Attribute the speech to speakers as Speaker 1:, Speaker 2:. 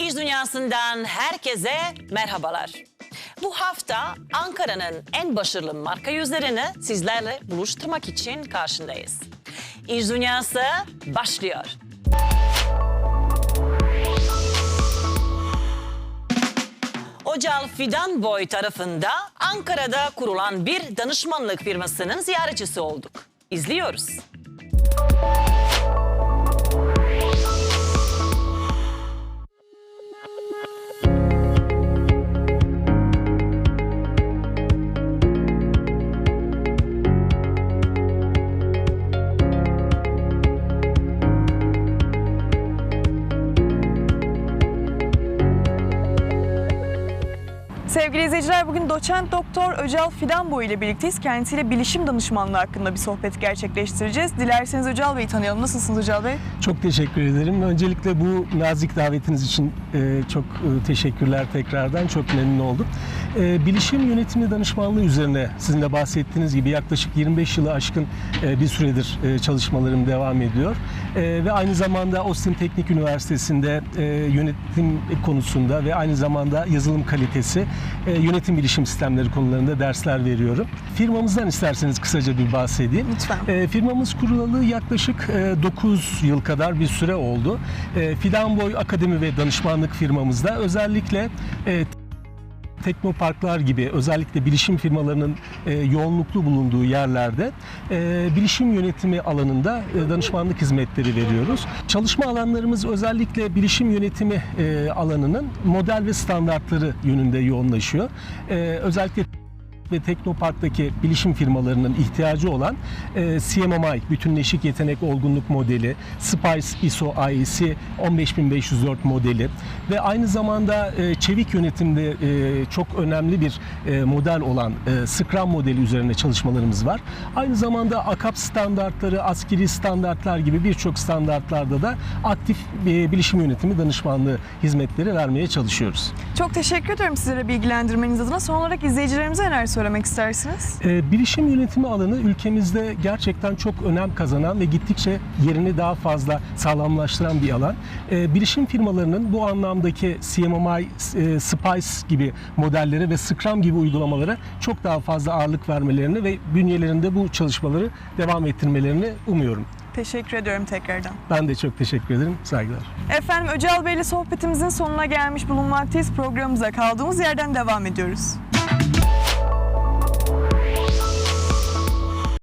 Speaker 1: İş dünyasından herkese merhabalar. Bu hafta Ankara'nın en başarılı marka yüzlerini sizlerle buluşturmak için karşındayız. İş dünyası başlıyor. Ocal Fidan Boy tarafında Ankara'da kurulan bir danışmanlık firmasının ziyaretçisi olduk. İzliyoruz.
Speaker 2: thank you Sevgili izleyiciler bugün doçent doktor Öcal Fidanboy ile birlikteyiz. Kendisiyle bilişim danışmanlığı hakkında bir sohbet gerçekleştireceğiz. Dilerseniz Öcal Bey'i tanıyalım. Nasılsınız Öcal Bey?
Speaker 3: Çok teşekkür ederim. Öncelikle bu nazik davetiniz için e, çok e, teşekkürler tekrardan. Çok memnun oldum. E, bilişim yönetimi danışmanlığı üzerine sizin de bahsettiğiniz gibi yaklaşık 25 yılı aşkın bir süredir çalışmalarım devam ediyor. Ve aynı zamanda Austin Teknik Üniversitesi'nde yönetim konusunda ve aynı zamanda yazılım kalitesi, e, yönetim bilişim sistemleri konularında dersler veriyorum. Firmamızdan isterseniz kısaca bir bahsedeyim.
Speaker 2: Lütfen.
Speaker 3: E, firmamız kurulalı yaklaşık e, 9 yıl kadar bir süre oldu. E, Fidanboy Akademi ve Danışmanlık firmamızda özellikle e, teknoparklar gibi özellikle bilişim firmalarının e, yoğunluklu bulunduğu yerlerde e, bilişim yönetimi alanında e, danışmanlık hizmetleri veriyoruz. Çalışma alanlarımız özellikle bilişim yönetimi e, alanının model ve standartları yönünde yoğunlaşıyor. E, özellikle ve Teknopark'taki bilişim firmalarının ihtiyacı olan e, CMMI, Bütünleşik Yetenek Olgunluk Modeli, SPICE ISO IEC 15504 modeli ve aynı zamanda e, çevik yönetimde e, çok önemli bir e, model olan e, Scrum modeli üzerine çalışmalarımız var. Aynı zamanda AKAP standartları, askeri standartlar gibi birçok standartlarda da aktif bilişim yönetimi danışmanlığı hizmetleri vermeye çalışıyoruz.
Speaker 2: Çok teşekkür ederim sizlere bilgilendirmeniz adına. Son olarak izleyicilerimize neler söylemek istersiniz?
Speaker 3: Ee, bilişim yönetimi alanı ülkemizde gerçekten çok önem kazanan ve gittikçe yerini daha fazla sağlamlaştıran bir alan. Ee, bilişim firmalarının bu anlamdaki CMMI, e, SPICE gibi modellere ve Scrum gibi uygulamalara çok daha fazla ağırlık vermelerini ve bünyelerinde bu çalışmaları devam ettirmelerini umuyorum.
Speaker 2: Teşekkür ediyorum tekrardan.
Speaker 3: Ben de çok teşekkür ederim. Saygılar.
Speaker 2: Efendim Öcal Bey ile sohbetimizin sonuna gelmiş bulunmaktayız. Programımıza kaldığımız yerden devam ediyoruz.